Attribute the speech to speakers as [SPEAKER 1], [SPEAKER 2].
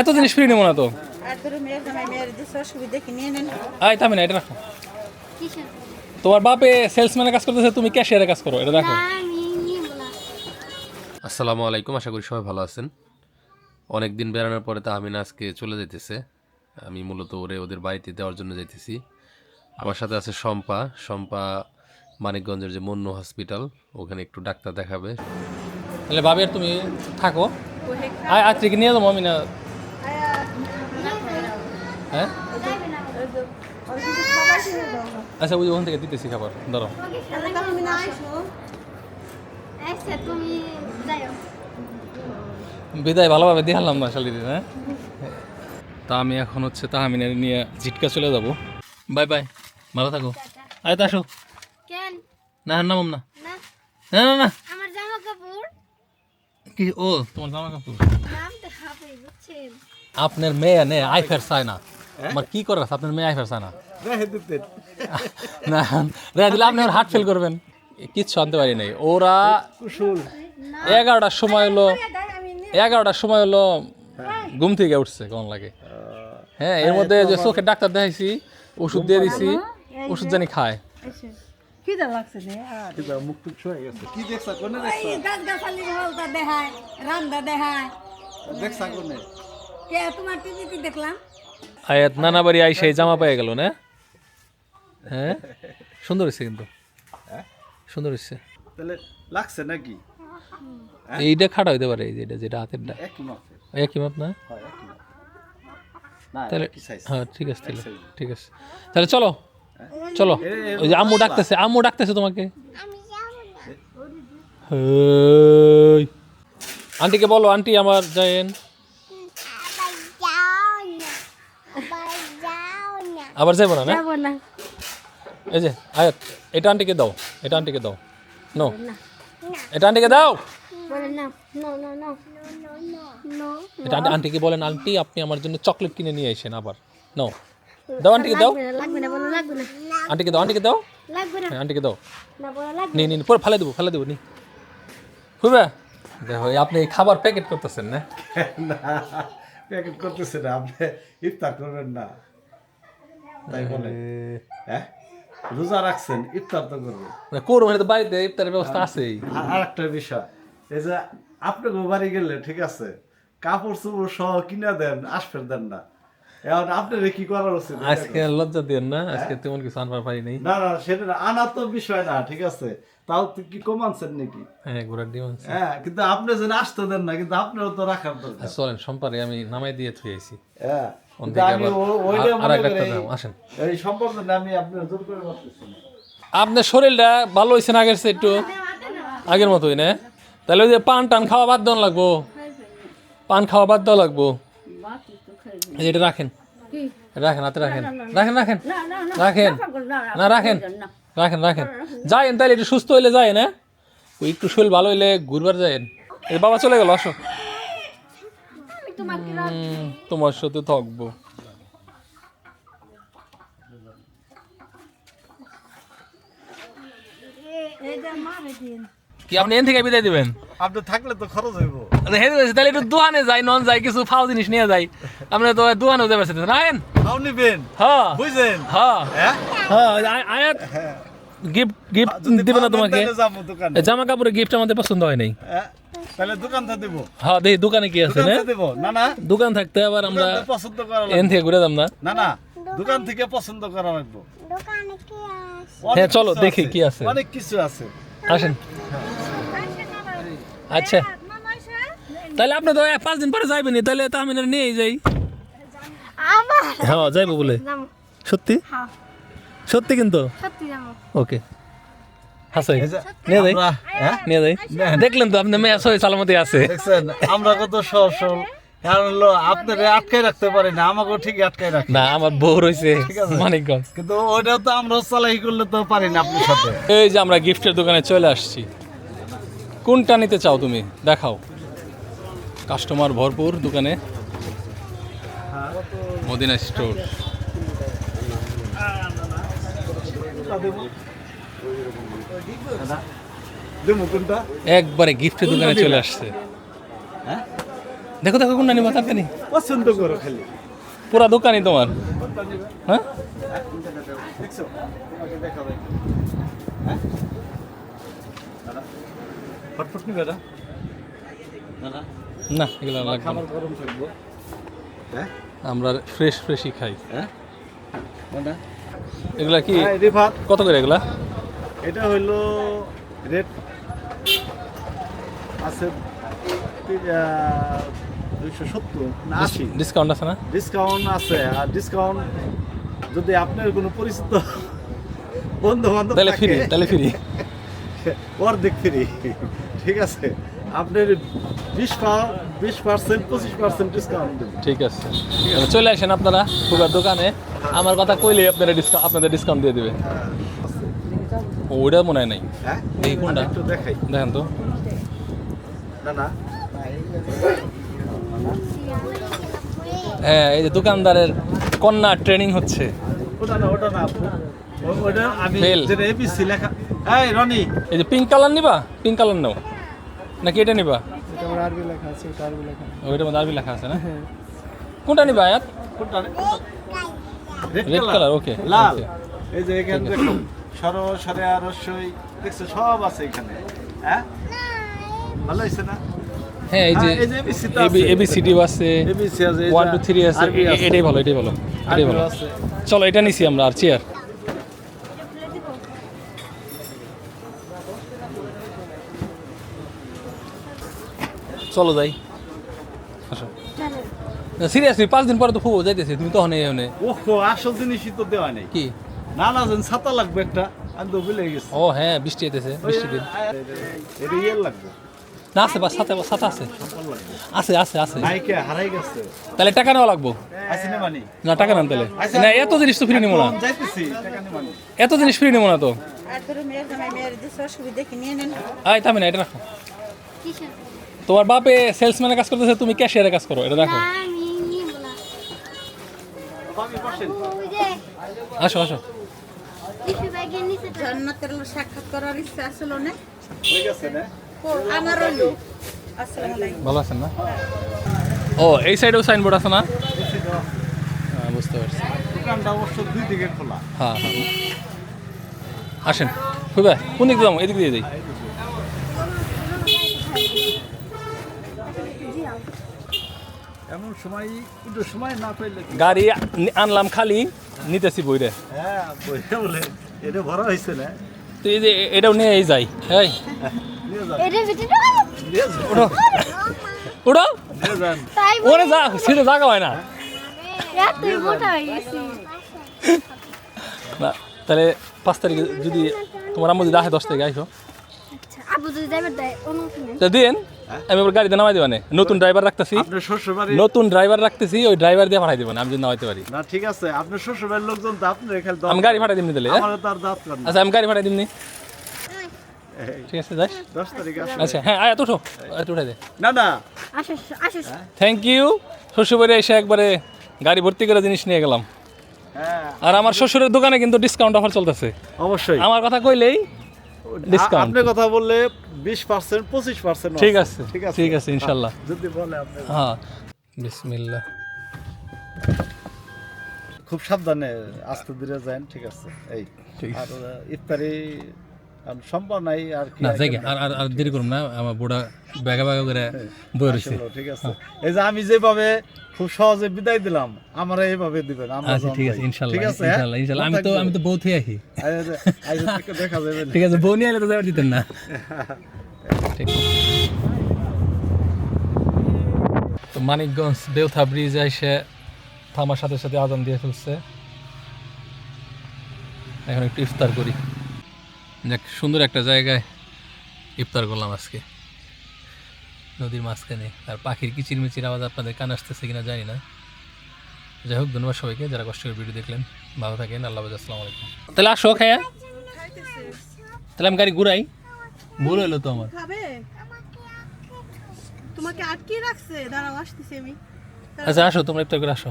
[SPEAKER 1] এত জিনিস ফ্রি নেব না তো? আয় থামি না এটা রাখো। তোমার বাপে সেলসম্যানের কাজ করতেছে তুমি ক্যাশিয়ারের কাজ করো এটা দেখো।
[SPEAKER 2] আমি নিব না।
[SPEAKER 3] আসসালামু আলাইকুম আশা করি সবাই ভালো আছেন। অনেক দিন বেড়ানোর পরে তা আমিনা আজকে চলে যেতেছে আমি মূলত ওরে ওদের বাড়িতে দেওয়ার জন্য যেতেছি আমার সাথে আছে শম্পা। শম্পা মানিকগঞ্জের যে মন্য হসপিটাল ওখানে একটু ডাক্তার দেখাবে।
[SPEAKER 1] তাহলে ভাবি তুমি থাকো। আত্রিকে নিয়ে যাব আমি না হ্যাঁ? আচ্ছা ওই ওখান থেকে দিতেছি খাবার ধরো। বিদায় ভালোভাবে দিয়ে হারলাম না শালির হ্যাঁ? তা আমি এখন হচ্ছে তাহামিনের নিয়ে জিটকা চলে যাব। বাই বাই ভালো থাকো। আয় তো আসো।
[SPEAKER 2] কেন?
[SPEAKER 1] না নামাম না।
[SPEAKER 2] না।
[SPEAKER 1] না না না।
[SPEAKER 2] আমার জামা কাপড়
[SPEAKER 1] কি ও তোমার জামা কাপড়
[SPEAKER 2] নাম তো হবে বুঝছেন?
[SPEAKER 1] আপনার মেয়ে নে আইফের চায় না আমার কি করার আছে? আপনার মেয়ে আইফের চায় না না রেখে দিলে আপনি ওর হার্ট ফেল করবেন। কিচ্ছু আনতে পারি নাই। ওরা এগারোটার সময় হলো এগারোটার সময় হলো ঘুম থেকে উঠছে কেমন লাগে। হ্যাঁ এর মধ্যে যে চোখের ডাক্তার দেখাইছি ওষুধ দিয়ে দিছি ওষুধ জানি খায়।
[SPEAKER 4] খিদা লাগছে রে আর।
[SPEAKER 5] কি দেখছা কোনে দেখছা?
[SPEAKER 4] গাছ গাছালি হলতা দেখায় রান্দা দেখায়।
[SPEAKER 5] দেখছা কোনে?
[SPEAKER 4] কে তোমার টিভিতে দেখলাম।
[SPEAKER 1] আয়াত নানা বাড়ি আই সেই জামা পেয়ে গেল না? হ্যাঁ? সুন্দর কিন্তু। সুন্দর হয়েছে
[SPEAKER 5] তাহলে লাগছে নাকি?
[SPEAKER 1] এইটা খাটা হইতে পারে এই যে এটা যেটা হাতেরটা।
[SPEAKER 5] একই
[SPEAKER 1] মাপ না?
[SPEAKER 5] হয় একই মাপ না
[SPEAKER 1] তাহলে হ্যাঁ ঠিক আছে তাহলে ঠিক আছে। তাহলে চলো চলো। ওই যে আম্মু ডাকতেছে আম্মু ডাকতেছে তোমাকে। আন্টিকে বলো আন্টি আমার যায়েন আবার যাব না না?
[SPEAKER 2] না।
[SPEAKER 1] এই যে আয়াত এটা আন্টিকে দাও এটা আন্টিকে দাও। নো। এটা আন্টিকে দাও।
[SPEAKER 2] বলে না। No no no. নো
[SPEAKER 1] এটা আন্টি আন্টিকে বলেন আন্টি আপনি আমার জন্য চকলেট কিনে নিয়ে আসেন আবার। নো। দাও আন্টিকে দাও।
[SPEAKER 2] লাগবে না বলো লাগবে না।
[SPEAKER 1] আন্টিকে দাও আন্টিকে দাও। হ্যাঁ আন্টিকে দাও।
[SPEAKER 2] না বলো লাগবে
[SPEAKER 1] নি। নি পরে ফেলে দেবো ফেলে দেবো নি। খুববে দেখো আপনি খাবার প্যাকেট করতেছেন না?
[SPEAKER 5] প্যাকেট করতেছে না আপনি ইফতার করবেন না। তাই বলে। হ্যাঁ? রোজা রাখছেন ইফতার তো করবেন।
[SPEAKER 1] করব মানে তো বাড়িতে ইফতারের ব্যবস্থা আছেই।
[SPEAKER 5] আর একটা বিষয় এই যে আপনি বাড়ি গেলে ঠিক আছে কাপড় চোপড় সহ কিনা দেন আসফের দেন না। এখন আপনার কি করা উচিত
[SPEAKER 1] আজকে লজ্জা দিয়েন না? আজকে তেমন কিছু আনবার পারি নাই।
[SPEAKER 5] না না সেটা না, আনা তো বিষয় না ঠিক আছে। তাও কি কমানছেন নাকি?
[SPEAKER 1] হ্যাঁ ঘোরার ডিম
[SPEAKER 5] হ্যাঁ কিন্তু আপনি যেন আসতে দেন না কিন্তু আপনারও তো রাখার দরকার।
[SPEAKER 1] চলেন সম্পারে আমি নামাই দিয়ে থুয়ে আইছি।
[SPEAKER 5] হ্যাঁ। আপনার
[SPEAKER 1] শরীরটা ভালো হয়েছে না আগের একটু? আগের মতোই না? তাহলে ওই যে পান টান খাওয়া বাদ দেওয়া লাগবো? পান খাওয়া বাদ দেওয়া লাগবো? এটা রাখেন। রাখেন হাতে রাখেন। রাখেন রাখেন। রাখেন। না রাখেন। রাখেন রাখেন। যায়েন তাহলে একটু সুস্থ হইলে যায় না ওই একটু শরীর ভালো হইলে ঘুরবার যায়েন। এই বাবা চলে গেল আসো। তোমার সাথে থাকব। কি আপনি এন থেকে বিদায় দিবেন?
[SPEAKER 5] আপনি থাকলে তো খরচ হইব।
[SPEAKER 1] তাহলে একটু দোকানে যাই নন যাই কিছু ফাও জিনিস নিয়ে যাই। আপনি তো দোকানে যেতে পারছেন না
[SPEAKER 5] নিবেন?
[SPEAKER 1] হ্যাঁ।
[SPEAKER 5] বুঝলেন
[SPEAKER 1] হ্যাঁ।
[SPEAKER 5] হ্যাঁ?
[SPEAKER 1] আয়াত গিফট গিফট দিবে না তোমাকে?
[SPEAKER 5] যাব
[SPEAKER 1] জামা কাপড়ের গিফট আমাদের পছন্দ হয় নাই।
[SPEAKER 5] হ্যাঁ। তাহলে
[SPEAKER 1] হ্যাঁ দেখি দোকানে কি আছে না?
[SPEAKER 5] তো না না।
[SPEAKER 1] দোকান থাকতে আবার আমরা
[SPEAKER 5] পছন্দ করা
[SPEAKER 1] এন থেকে ঘুরে যাম না?
[SPEAKER 5] না না। দোকান থেকে পছন্দ করা লাগবে।
[SPEAKER 2] দোকানে কি আস
[SPEAKER 1] হ্যাঁ, চলো, দেখি কি আছে।
[SPEAKER 5] অনেক কিছু আছে।
[SPEAKER 1] আসেন। আচ্ছা। তাহলে আপনি তো এক পাঁচ দিন পরে যাইবেন তাহলে তো আমি না নিয়েই যাই। হ্যাঁ যাইবো বলে। সত্যি?
[SPEAKER 2] হ্যাঁ।
[SPEAKER 1] সত্যি কিন্তু? ওকে। হাসাই। নিয়ে যাই।
[SPEAKER 5] আমরা- হ্যাঁ?
[SPEAKER 1] নিয়ে যাই। দেখলেন তো আপনি মেয়ে সই সালামতি আছে।
[SPEAKER 5] দেখছেন আমরা কত সহজ সরল। কারণ হলো আপনারা আটকাই রাখতে পারি না আমাকেও ঠিক আটকাই রাখি।
[SPEAKER 1] না আমার বউ রয়েছে মানিকগঞ্জ।
[SPEAKER 5] কিন্তু ওইটা তো আমরা চালাই করলে তো পারি না আপনার সাথে।
[SPEAKER 1] এই যে আমরা গিফটের দোকানে চলে আসছি। কোনটা নিতে চাও তুমি? দেখাও। কাস্টমার ভরপুর দোকানে। মদিনা স্টোর। একবারে গিফটের দোকানে চলে আসছে।
[SPEAKER 5] হ্যাঁ
[SPEAKER 1] দেখো দেখো কোনটা নিবা তরকারি
[SPEAKER 5] পছন্দ করো খালি।
[SPEAKER 1] পুরা দোকানই তোমার। হ্যাঁ?
[SPEAKER 5] হ্যাঁ? না?
[SPEAKER 1] এগুলো
[SPEAKER 5] হ্যাঁ?
[SPEAKER 1] আমরা ফ্রেশ ফ্রেশই খাই।
[SPEAKER 5] হ্যাঁ?
[SPEAKER 1] এগুলা কি?
[SPEAKER 5] হ্যাঁ
[SPEAKER 1] কত করে এগুলা?
[SPEAKER 5] এটা হইল রেট আছে দুইশো সত্তর। না আশি।
[SPEAKER 1] ডিসকাউন্ট আছে না?
[SPEAKER 5] ডিসকাউন্ট আছে আর ডিসকাউন্ট যদি আপনার কোনো পরিচিত বন্ধু বান্ধব
[SPEAKER 1] তাহলে ফ্রি তাহলে ফ্রি।
[SPEAKER 5] অর্ধেক ফ্রি। ঠিক আছে আপনার বিশ বিশ পার্সেন্ট পঁচিশ পার্সেন্ট ডিসকাউন্ট দেবেন
[SPEAKER 1] ঠিক আছে। চলে আসেন আপনারা ফুগার দোকানে। আমার কথা কইলে আপনারা ডিসকাউন্ট আপনাদের ডিসকাউন্ট দিয়ে দিবে। ও, ওইটা মনে হয় নাই।
[SPEAKER 5] হ্যাঁ?
[SPEAKER 1] এই কোনটা?
[SPEAKER 5] একটু দেখাই।
[SPEAKER 1] দেখেন তো।
[SPEAKER 5] না না।
[SPEAKER 1] হ্যাঁ এই যে দোকানদারের কন্যা ট্রেনিং হচ্ছে।
[SPEAKER 5] এই
[SPEAKER 1] যে পিঙ্ক কালার নিবা? পিঙ্ক কালার নাও। নাকি এটা নিবা?
[SPEAKER 5] আরবি লেখা আছে আরবি লেখা
[SPEAKER 1] মধ্যে আরবি লেখা আছে না? কোনটা নিবা আয়াত?
[SPEAKER 5] রেড কালার
[SPEAKER 1] okay,
[SPEAKER 5] লাল। এই যে এখানে দেখো। সর সরে আর দেখছ সব আছে এখানে হ্যাঁ? ভালো হয়েছে না?
[SPEAKER 1] হ্যাঁ এই যে
[SPEAKER 5] এই যে ABC তো আছে।
[SPEAKER 1] এবিসিডি আছে।
[SPEAKER 5] এবিসি আছে এই
[SPEAKER 1] ওয়ান টু থ্রি আছে। এটাই ভালো এটাই ভালো এটাই ভালো। চলো এটা নিছি আমরা আর চেয়ার চলো যাই। আসো। সিরিয়াসলি পাঁচ দিন পরে তো খুব যাইতেছে তুমি তখন এই
[SPEAKER 5] ওহো আসল জিনিসই তো দেওয়া নেই।
[SPEAKER 1] কি?
[SPEAKER 5] না না যেন ছাতা লাগবে একটা আমি তো ভুলে গেছি।
[SPEAKER 1] ও হ্যাঁ বৃষ্টি যেতেছে বৃষ্টি দিন।
[SPEAKER 5] এটা ইয়ে লাগবে।
[SPEAKER 1] না আছে বা সাথে সাথে আছে। আছে আছে আছে।
[SPEAKER 5] নাইকে হারাই গেছে।
[SPEAKER 1] তাহলে টাকা নেওয়া লাগবো?
[SPEAKER 5] না মানি
[SPEAKER 1] না। টাকা নেন তাহলে। না এত জিনিস তো ফ্রি নিবো না।
[SPEAKER 5] যাইতেছি টাকা নিয়ে মানি
[SPEAKER 1] এত জিনিস ফ্রি নিবো না তো। আয় এটা রাখো। তোমার বাপে সেলসম্যানের কাজ করতেছে তুমি ক্যাশিয়ারের কাজ করো এটা রাখো। আসো আসো।
[SPEAKER 4] জান্নাতের সাক্ষাৎ করার ইচ্ছা আসলো না।
[SPEAKER 5] হয়ে
[SPEAKER 4] আমার হলো।
[SPEAKER 1] ভালো আছেন না? ও এই সাইডেও সাইনবোর্ড আছে না? হ্যাঁ, বুঝতে পারছি।
[SPEAKER 5] দোকানটা অবশ্য দুই দিকে খোলা।
[SPEAKER 1] হ্যাঁ হ্যাঁ। আসেন। খুবই কোন দিক দিয়ে যাব? এদিক দিয়ে যাই।
[SPEAKER 5] এমন সময় একটু সময় না পাইলে কি?
[SPEAKER 1] গাড়ি আনলাম খালি নিতেছি বইরে।
[SPEAKER 5] হ্যাঁ বলে এটা ভরা হয়েছে না?
[SPEAKER 1] তো এই যে এটাও নিয়েই যাই। এই
[SPEAKER 5] নিয়ে যান।
[SPEAKER 2] এটার ভিতরে
[SPEAKER 5] নিয়ে যান।
[SPEAKER 1] উঠো উঠো
[SPEAKER 5] নিয়ে
[SPEAKER 1] ওরে যা সিটে জায়গা হয় না। তাহলে পাঁচ তারিখে যদি তোমার আম্মু যদি আসে দশ তারিখে আইসো।
[SPEAKER 2] আচ্ছা
[SPEAKER 1] দিন আমি ওর গাড়িতে নামাই দেবানে। নতুন ড্রাইভার রাখতেছি।
[SPEAKER 5] আপনার শ্বশুর বাড়ি
[SPEAKER 1] নতুন ড্রাইভার রাখতেছি ওই ড্রাইভার দিয়ে পাঠাই দেবেন আমি যদি নামাইতে পারি।
[SPEAKER 5] না ঠিক আছে। আপনার শ্বশুর বাড়ির লোকজন তো এখানে
[SPEAKER 1] আমি গাড়ি পাঠাই দিমনি তাহলে হ্যাঁ? আচ্ছা আমি গাড়ি পাঠাই দিমনি। ঠিক আছে যাই
[SPEAKER 5] দশ তারিখ
[SPEAKER 1] আচ্ছা হ্যাঁ আয় উঠো। এত উঠাই দে।
[SPEAKER 5] না না।
[SPEAKER 2] আসো আসো
[SPEAKER 1] থ্যাংক ইউ শ্বশুরবাড়ি এসে একবারে গাড়ি ভর্তি করে জিনিস নিয়ে গেলাম।
[SPEAKER 5] হ্যাঁ।
[SPEAKER 1] আর আমার শ্বশুরের দোকানে কিন্তু ডিসকাউন্ট অফার চলতেছে।
[SPEAKER 5] অবশ্যই।
[SPEAKER 1] আমার কথা কইলেই ডিসকাউন্ট
[SPEAKER 5] আপনি কথা বললে বিশ পার্সেন্ট পঁচিশ পার্সেন্ট
[SPEAKER 1] ঠিক আছে। ঠিক আছে? ইনশাল্লাহ।
[SPEAKER 5] যদি বলে আপনি।
[SPEAKER 1] হ্যাঁ বিসমিল্লাহ।
[SPEAKER 5] খুব সাবধানে আস্তে ধীরে যান ঠিক আছে? এই
[SPEAKER 1] ঠিক
[SPEAKER 5] আর ইফতারি সম্ভব নাই আর কি
[SPEAKER 1] না আর আর আর দেরি করুন না আমার বুড়া বেগা বেগা করে বই রয়েছে
[SPEAKER 5] ঠিক আছে। এই যে আমি যেভাবে খুব সহজে বিদায় দিলাম আমরা এইভাবে দিবেন
[SPEAKER 1] আচ্ছা ঠিক আছে
[SPEAKER 5] ঠিক হ্যাঁ?
[SPEAKER 1] ইনশাল্লাহ ইনশাল্লাহ। আমি তো আমি তো বউ থেকে আহি
[SPEAKER 5] দেখা যাবে
[SPEAKER 1] ঠিক আছে বউ নিয়ে এলে তো দিতেন না। ঠিক। তো মানিকগঞ্জ দেউথা ব্রিজ এসে থামার সাথে সাথে আজান দিয়ে ফেলছে। এখন একটু ইফতার করি। দেখ সুন্দর একটা জায়গায় ইফতার করলাম আজকে। নদীর মাঝখানে। আর পাখির কিচিরমিচির আওয়াজ আপনাদের কান আসতেছে কিনা জানি না। যাই হোক ধন্যবাদ সবাইকে যারা কষ্ট করে ভিডিও দেখলেন। ভালো থাকেন আল্লাহ আসসালামু আলাইকুম। তাহলে আসো খায়া। তাহলে আমি গাড়ি ঘুরাই। ভুল হলো তো আমার।
[SPEAKER 4] তোমাকে আটকে রাখছে। দাঁড়াও আসতেছি আমি।
[SPEAKER 1] আচ্ছা আসো তোমরা ইফতার করে আসো।